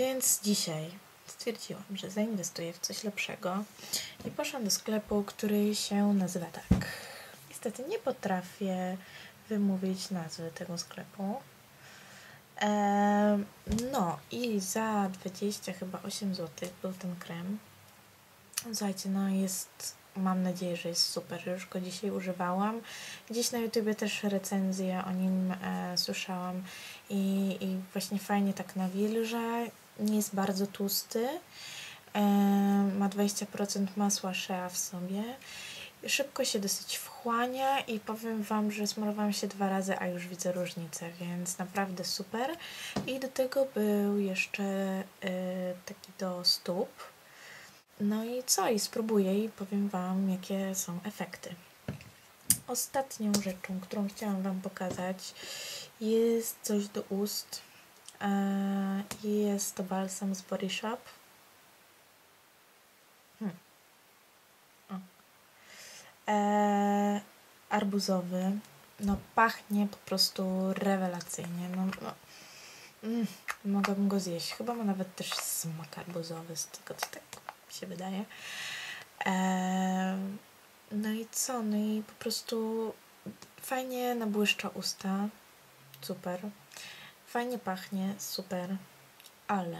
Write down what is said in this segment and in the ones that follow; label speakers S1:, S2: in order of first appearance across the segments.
S1: Więc dzisiaj stwierdziłam, że zainwestuję w coś lepszego i poszłam do sklepu, który się nazywa tak. Niestety nie potrafię wymówić nazwy tego sklepu. No i za 20 chyba 8 zł był ten krem. Słuchajcie, no jest, mam nadzieję, że jest super. Już go dzisiaj używałam. Dziś na YouTubie też recenzję o nim e, słyszałam i, i właśnie fajnie tak nawilża. Nie jest bardzo tłusty. E, ma 20% masła shea w sobie. Szybko się dosyć wchłania i powiem Wam, że smarowałam się dwa razy, a już widzę różnicę, więc naprawdę super. I do tego był jeszcze y, taki do stóp. No i co? I spróbuję i powiem Wam, jakie są efekty. Ostatnią rzeczą, którą chciałam Wam pokazać, jest coś do ust. Y, jest to balsam z Body Shop e, arbuzowy. No pachnie po prostu rewelacyjnie. No, no. Mm, mogłabym go zjeść. Chyba ma nawet też smak arbuzowy, z tego co tak się wydaje. No i co? No i po prostu fajnie nabłyszcza usta. Super. Fajnie pachnie. Super. Ale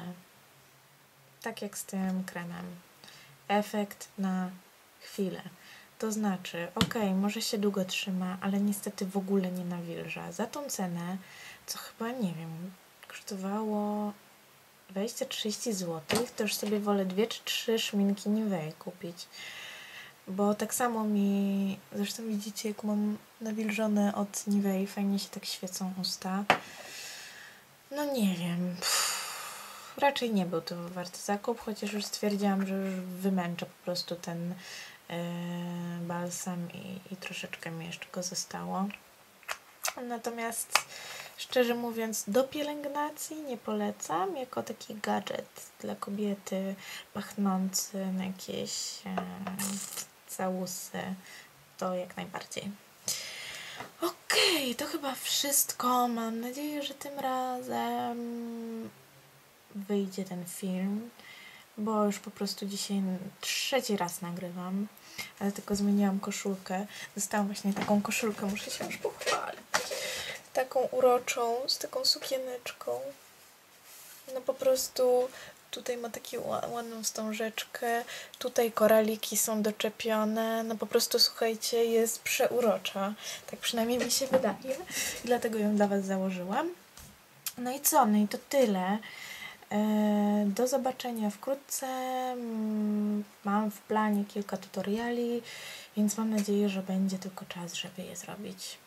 S1: tak jak z tym kremem. Efekt na chwilę. To znaczy, ok, może się długo trzyma, ale niestety w ogóle nie nawilża. Za tą cenę, co chyba, nie wiem, kosztowało 20-30 zł, to już sobie wolę dwie czy trzy szminki Nivea kupić. Bo tak samo mi, zresztą widzicie, jak mam nawilżone od Nivea, fajnie się tak świecą usta. No nie wiem, Pff, raczej nie był to warty zakup, chociaż już stwierdziłam, że już wymęczę po prostu ten yy, balsam i, i troszeczkę mi jeszcze go zostało. Natomiast szczerze mówiąc do pielęgnacji nie polecam jako taki gadżet dla kobiety pachnący na jakieś yy, całusy to jak najbardziej. Okej, okay, to chyba wszystko. Mam nadzieję, że tym razem wyjdzie ten film, bo już po prostu dzisiaj trzeci raz nagrywam ale tylko zmieniłam koszulkę. Dostałam właśnie taką koszulkę, muszę się już pochwalić. Taką uroczą, z taką sukieneczką. No po prostu tutaj ma taką ładną wstążeczkę, tutaj koraliki są doczepione, no po prostu słuchajcie, jest przeurocza, tak przynajmniej mi się wydaje, dlatego ją dla Was założyłam. No i co, no i to tyle. E, do zobaczenia wkrótce. Mm, mam w planie kilka tutoriali, więc mam nadzieję, że będzie tylko czas, żeby je zrobić.